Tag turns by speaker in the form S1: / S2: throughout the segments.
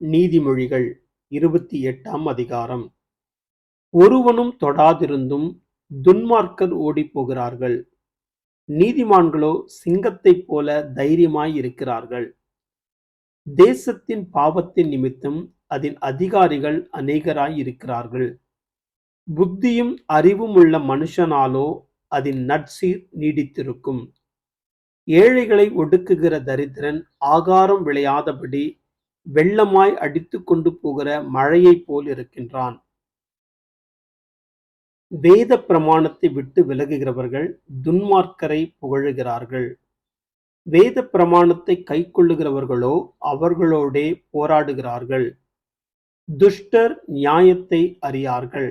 S1: நீதிமொழிகள் இருபத்தி எட்டாம் அதிகாரம். ஒருவனும் தொடாதிருந்தும் துன்மார்க்கர் ஓடிப்போகிறார்கள். நீதிமான்களோ சிங்கத்தைப் போல தைரியமாய் இருக்கிறார்கள் தேசத்தின் பாவத்தின் நிமித்தம் அதன் அதிகாரிகள் அநேகராய் இருக்கிறார்கள் புத்தியும் அறிவும் உள்ள மனுஷனாலோ அதன் நட்சீர் நீடித்திருக்கும். ஏழைகளை ஒடுக்குகிற தரித்திரன் ஆகாரம் விளையாதபடி வெள்ளமாய் அடித்து கொண்டு போகிற மழையைப் போல் இருக்கின்றான். வேத பிரமாணத்தை விட்டு விலகுகிறவர்கள் துன்மார்க்கரை புகழுகிறார்கள். வேத பிரமாணத்தை கைக்கொள்ளுகிறவர்களோ அவர்களோடே போராடுகிறார்கள். துஷ்டர் நியாயத்தை அறியார்கள்.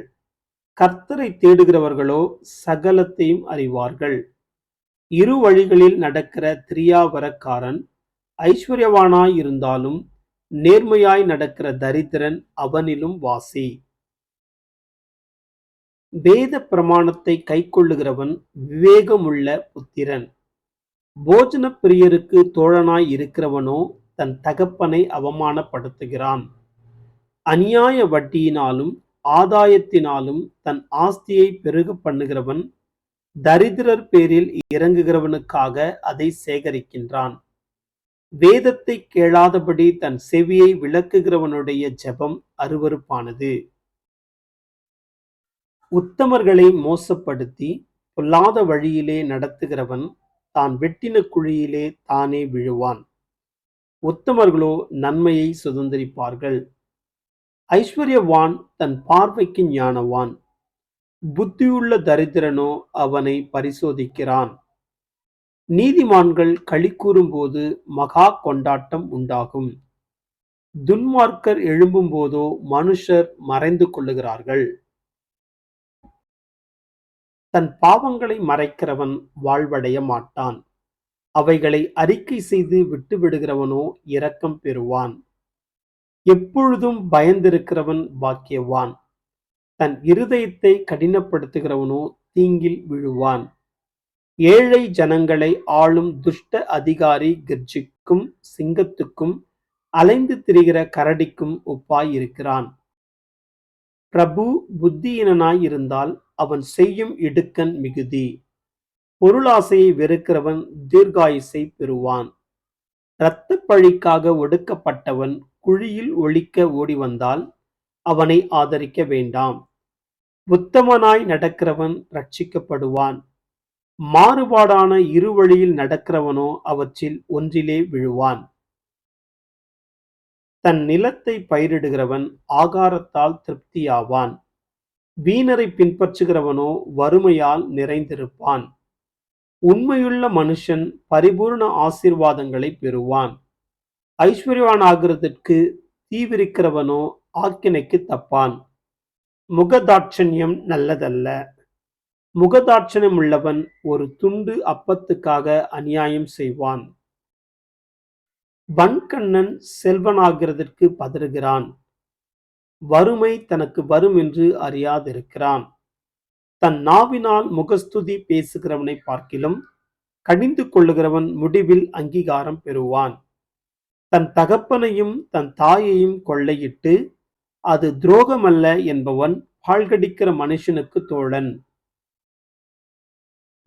S1: கர்த்தரை தேடுகிறவர்களோ சகலத்தையும் அறிவார்கள். இரு வழிகளில் நடக்கிற திரியாவரக்காரன் ஐஸ்வர்யவானாய் இருந்தாலும் நேர்மையாய் நடக்கிற தரித்திரன் அவனிலும் வாசி. வேத பிரமாணத்தை கைக்கொள்ளுகிறவன் விவேகமுள்ள புத்திரன். போஜன பிரியருக்கு தோழனாய் இருக்கிறவனோ தன் தகப்பனை அவமானப்படுத்துகிறான். அநியாய வட்டியினாலும் ஆதாயத்தினாலும் தன் ஆஸ்தியை பெருக பண்ணுகிறவன் தரித்திரர் பேரில் இறங்குகிறவனுக்காக அதை சேகரிக்கின்றான். வேதத்தை கேளாதபடி தன் செவியை விளக்குகிறவனுடைய ஜெபம் அருவருப்பானது. உத்தமர்களை மோசப்படுத்தி பொல்லாத வழியிலே நடத்துகிறவன் தான் வெட்டின குழியிலே தானே விழுவான். உத்தமர்களோ நன்மையை சுதந்திரிப்பார்கள். ஐஸ்வர்யவான் தன் பார்வைக்கு ஞானவான். புத்தியுள்ள தரித்திரனோ அவனை பரிசோதிக்கிறான். நீதிமான்கள் களி கூறும்போது மகா கொண்டாட்டம் உண்டாகும். துன்மார்க்கர் எழும்பும் போதோ மனுஷர் மறைந்து கொள்ளுகிறார்கள். தன் பாவங்களை மறைக்கிறவன் வாழ்வடைய மாட்டான். அவைகளை அறிக்கை செய்து விட்டுவிடுகிறவனோ இரக்கம் பெறுவான். எப்பொழுதும் பயந்திருக்கிறவன் பாக்கியவான். தன் இருதயத்தை கடினப்படுத்துகிறவனோ தீங்கில் விழுவான். ஏழை ஜனங்களை ஆளும் துஷ்ட அதிகாரி கர்ஜிக்கும் சிங்கத்துக்கும் அலைந்து திரிகிற கரடிக்கும் ஒப்பாயிருக்கிறான் பிரபு புத்தியினனாய் இருந்தால் அவன் செய்யும் இடுக்கன் மிகுதி. பொருளாசையை வெறுக்கிறவன் தீர்காயுசை பெறுவான். இரத்த பழிக்காக ஒடுக்கப்பட்டவன் குழியில் ஒழிக்க ஓடி வந்தால் அவனை ஆதரிக்க வேண்டாம். உத்தமனாய் நடக்கிறவன் ரட்சிக்கப்படுவான் மாறுபாடான இரு வழியில் நடக்கிறவனோ அவற்றில் ஒன்றிலே விழுவான். தன் நிலத்தை பயிரிடுகிறவன் ஆகாரத்தால் திருப்தியாவான். வீணரை பின்பற்றுகிறவனோ வறுமையால் நிறைந்திருப்பான். உண்மையுள்ள மனுஷன் பரிபூர்ண ஆசீர்வாதங்களை பெறுவான். ஐஸ்வர்யவான் ஆகிறதற்கு தீவிரிக்கிறவனோ ஆக்கினைக்கு தப்பான். முகதாட்சண்யம் நல்லதல்ல. முகதாட்சணம் உள்ளவன் ஒரு துண்டு அப்பத்துக்காக அநியாயம் செய்வான். வன்கண்ணன் செல்வனாகிறதற்கு பதறுகிறான். வறுமை தனக்கு வரும் என்று அறியாதிருக்கிறான். தன் நாவினால் முகஸ்துதி பேசுகிறவனை பார்க்கிலும் கடிந்து கொள்ளுகிறவன் முடிவில் அங்கீகாரம் பெறுவான். தன் தகப்பனையும் தன் தாயையும் கொள்ளையிட்டு அது துரோகமல்ல என்பவன் பாழ்கடிக்கிற மனுஷனுக்கு தோழன்.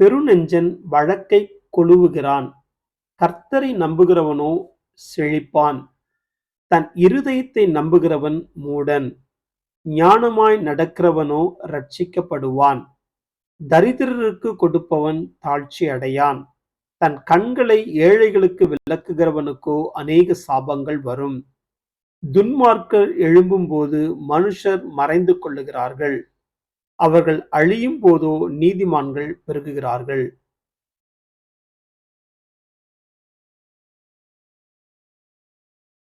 S1: பெருநெஞ்சன் வழக்கை கொழுவுகிறான். கர்த்தரை நம்புகிறவனோ செழிப்பான். தன் இருதயத்தை நம்புகிறவன் மூடன். ஞானமாய் நடக்கிறவனோ ரட்சிக்கப்படுவான் தரித்திரருக்கு கொடுப்பவன் தாழ்ச்சி அடையான். தன் கண்களை ஏழைகளுக்கு விளக்குகிறவனுக்கோ அநேக சாபங்கள் வரும். துன்மார்க்கர் எழும்பும்போது மனுஷர் மறைந்து கொள்ளுகிறார்கள். அவர்கள் அழியும் போதோ நீதிமான்கள் பெருகுகிறார்கள்.